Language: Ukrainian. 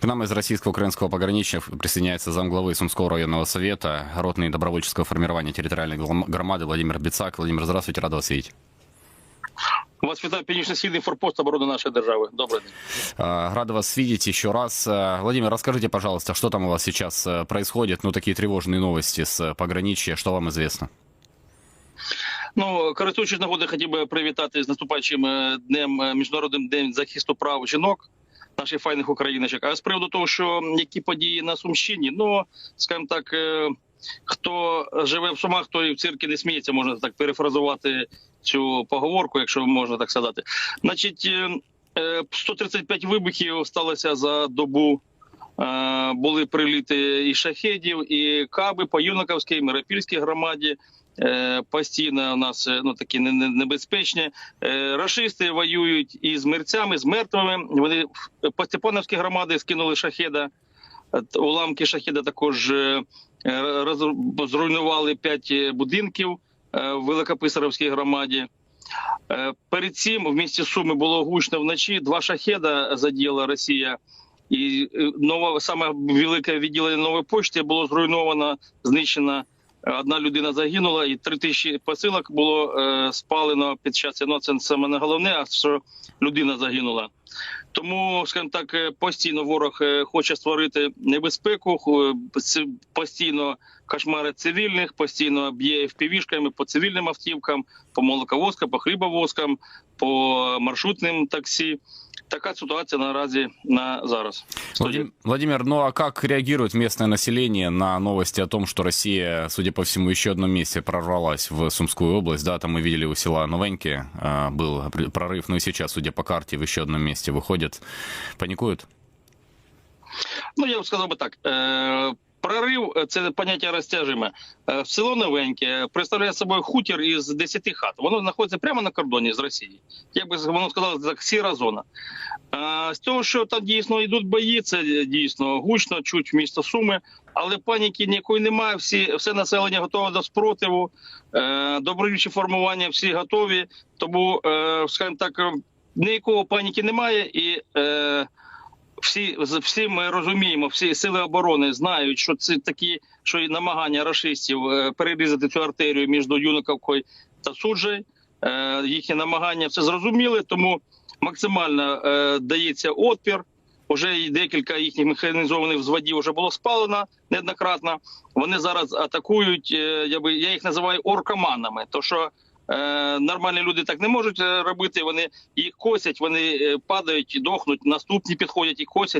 К нам из российско-украинского пограничья присоединяется замглавы Сумского районного совета, ротный добровольческого формирования территориальной глом- громады Владимир Бицак. Владимир, здравствуйте, рад вас видеть. Вас вітає північно-східний форпост оборони нашої держави. Добрий день. А, Рада вас видеть еще раз. А, Владимир, расскажите, пожалуйста, что там у вас сейчас э, происходит? Ну, такие тревожные новости с э, пограничья. Что вам известно? Ну користуючись нагоди, хотів би привітати з наступаючим е, днем е, міжнародним днем захисту прав жінок. Наших файних україночок. А з приводу того, що які події на Сумщині, ну скажімо так, е, хто живе в Сумах, той в цирки не сміється, можна так перефразувати цю поговорку, якщо можна так сказати. Значить, е, е, 135 вибухів сталося за добу. Е, Були приліти і шахедів, і каби по Юнаковській, Миропільській громаді. Е, Постійно у нас е, ну такі не- не- небезпечні. Рашисти воюють і з мерцями, з мертвими. Вони по Степановській громади скинули шахеда. Уламки шахеда також зруйнували п'ять будинків в Великописарівській громаді. Перед цим в місті Суми було гучно вночі. Два шахеда задіяла Росія. І нова саме велике відділення нової пошти було зруйновано, знищено. Е, Одна людина загинула, і три тисячі посилок було е, спалено під час. Ну, це саме не головне, а що людина загинула. Тому, скажімо так, е, постійно ворог е, хоче створити небезпеку, ху- ц- постійно кошмари цивільних, постійно б'є впівішками по цивільним автівкам, по молоковозкам, по хлібовозкам, по маршрутним таксі. Така ситуація наразі на зараз. Владим- Владимир, ну а как реагирует местное население на новости о том, что Россия, судя по всему, еще одном месте прорвалась в Сумскую область? Да, там мы видели у села Новеньки а, был опре- прорыв, ну и сейчас, судя по карте, в еще одном месте выходят. Паникуют? Ну я б сказав би так. Е, прорив е, це поняття розтяжиме. Е, село Новеньке представляє собою хутір із 10 хат. Воно знаходиться прямо на кордоні з Росією. Як би воно сказало, так сіра зона. З того, що там дійсно йдуть бої, це дійсно гучно, чуть місто Суми, але паніки ніякої немає. Всі все населення готове до спротиву, е, добровільчі формування всі готові. Тому, е, скажімо так, ніякого паніки немає і. Е, всі всі ми розуміємо, всі сили оборони знають, що це такі, що і намагання рашистів е, перерізати цю артерію між Юнаковкою та Суджею. Е, їхні намагання все зрозуміли, тому максимально е, дається отпір. Уже декілька їхніх механізованих взводів вже було спалено неоднократно. Вони зараз атакують. Я би я їх називаю оркоманами. То що нормальні люди так не можуть е, робити. Вони їх косять, вони е, падають, дохнуть. Наступні підходять і косять.